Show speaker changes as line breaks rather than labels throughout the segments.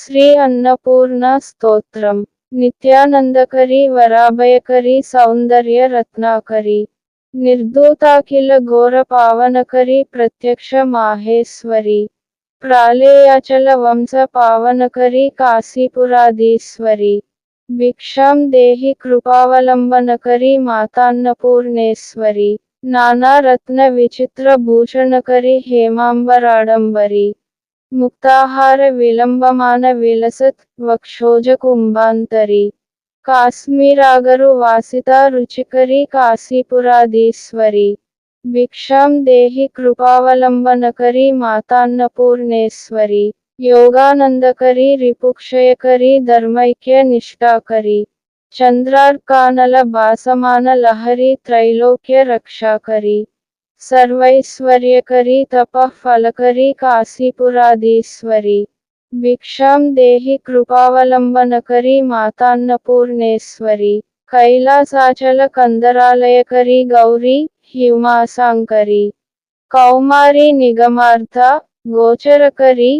శ్రీ అన్నపూర్ణ స్తోత్రం. నిత్యానందకరి వరాభయకరి సౌందర్య రత్నాకరి. నిర్దూతాఖిల ఘోర పావనకరి ప్రత్యక్ష మాహేశ్వరి. ప్రాళేయాచల వంశ పావనకరి కాశీపురాధీశ్వరి. భిక్షాం దేహి కృపావలంబనకరి మాతాన్నపూర్ణేశ్వరి. నానారత్న విచిత్ర భూషణకరి హేమాంబరాడంబరి. मुक्ताहार विलंबमान विलसत वक्षोज कुंभांतरी काश्मीरागर वासीता रुचिकरी काशीपुरादीश्वरी भिक्षा देहि कृपावलंबनकरी मातापूर्णेश्वरी योगानंदकरी रिपुक्षयकरी धर्मैक्य निष्ठाकरी। चंद्रार्कानल भासमान लहरी त्रैलोक्य रक्षाकरी। सर्वैश्वर्यकरी तपः फलकरी काशीपुरादीश्वरी भिक्षां देहि कृपावलम्बनकरी मातान्नपूर्णेश्वरी। कैलासाचलकन्दरालयकरी गौरी ह्युमासाङ्करी कौमारी निगमार्था गोचरकरी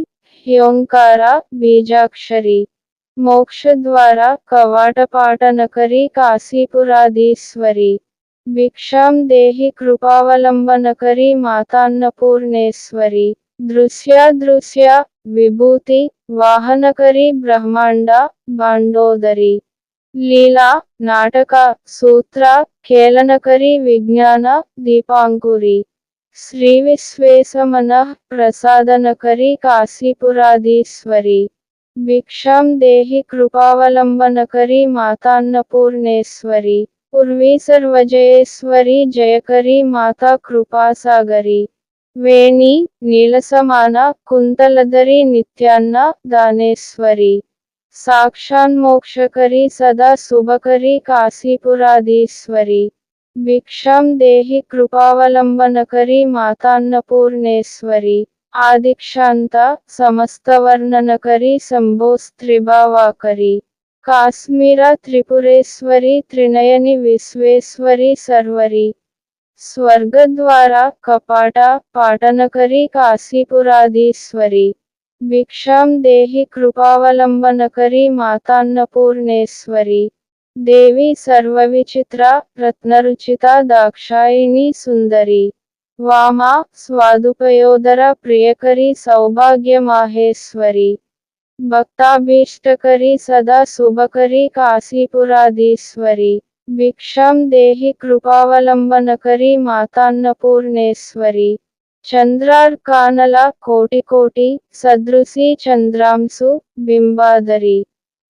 ह्योंकारा बीजाक्षरी। मोक्षद्वारा कवाटपाटनकरी काशीपुरादीश्वरी भिक्षा देहि कृपावलंबन करी मातापूर्णेश्वरी दृश्य दृश्या, विभूति वाहन करी ब्रह्मांड बांडोदरी लीला, नाटक, सूत्र खेलन करी विज्ञान दीपांकुरी श्री विश्वेश मन प्रसादन करी काशीपुरादीश्वरी भिक्षा देहि कृपावलंबन करी मातापूर्णेश्वरी पूर्वी सर्वजयेश्वरी, जयकरी, माता कृपा सागरी वेणी, नीलसमाना, कुंतलधरी, नित्यान्ना, दानेश्वरी साक्षान्मोक्षकरी सदा सुभकरी काशीपुरादीश्वरी भिक्षा देहि, कृपावलंबनकरी मातापूर्णेश्वरी आदिक्षाता, समस्तवर्णनकरी, शंभोस्त्रिभावाकरी కాశ్మీర త్రిపురేశ్వరి త్రినయని విశ్వేశ్వరి సర్వరి స్వర్గద్వార కపాట పాటనకరి కాశీపురాధీశ్వరి భిక్షాం దేహి కృపావలంబనకరి మాతాన్నపూర్ణేశ్వరి దేవి సర్వవిచిత్ర రత్నరుచిత దాక్షాయిని సుందరి వామ స్వాదుపయోదర ప్రియకరి సౌభాగ్య మాహేశ్వరి भक्ताभीष्टकरी सदा शुभकरी काशीपुरादीश्वरी भिक्षम देही कृपावलंबनकरी मातान्नपूर्णेश्वरी। चंद्रार्कानला कोटिकोटि सदृशी चंद्रांशु बिंबादरी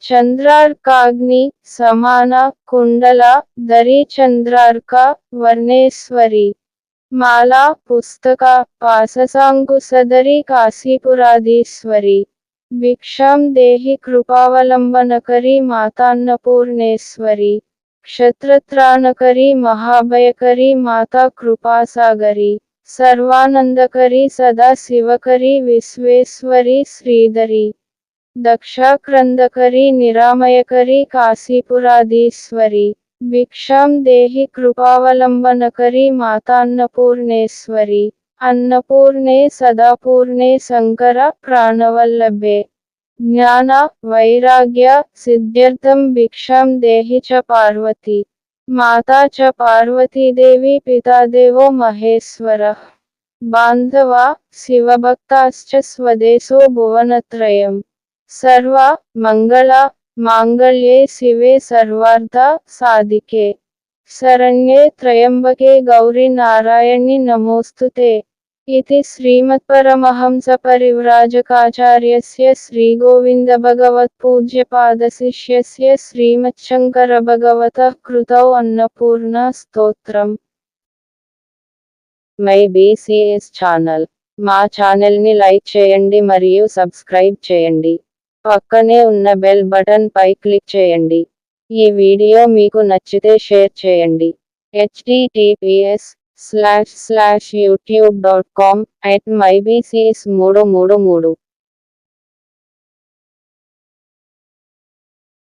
चंद्रार्काग्नि समाना कुंडला दरी चंद्रार्का वर्णेश्वरी। माला पुस्तका पाशसाकुशदरी काशीपुरादीश्वरी भिक्षां देहि कृपावलम्बनकरी मातान्नपूर्णेश्वरी, क्षत्रत्राणकरी महाभयकरी माता कृपासागरी सर्वानंदकरी सदा शिवकरी विश्वेश्वरी श्रीधरी दक्षाक्रंदकरी निरामयकरी काशीपुराधीश्वरी, भिक्षां देहि कृपावलम्बनकरी मातान्नपूर्णेश्वरी। अन्नपूर्णे सदापूर्णे शंकर प्राणवल्लभे। ज्ञान, वैराग्य सिद्ध्यर्थम भिक्षम देहि च पार्वती। माता च पार्वती देवी पिता देवो महेश्वर। बांधवा शिवभक्ता स्वदेशो भुवनत्रयम्। सर्वा, मंगला, मांगल्ये शिवे सर्वार्था साधिके। शरण्ये त्रयंबके गौरी नारायणी नमोस्तुते इति श्रीमत्परमहंसपरिव्राजकाचार्यस्य श्रीगोविन्दभगवत्पूज्यपादशिष्यस्य श्रीमच्छङ्करभगवतः कृतौ अन्नपूर्णा స్తోత్రం మై బీసీఎస్ ఛానల్ మా ఛానల్ని లైక్ చేయండి మరియు సబ్స్క్రైబ్ చేయండి పక్కనే ఉన్న బెల్ బటన్ పై క్లిక్ చేయండి ఈ వీడియో మీకు నచ్చితే షేర్ చేయండి HTTPS slash slash youtube.com at mybcs333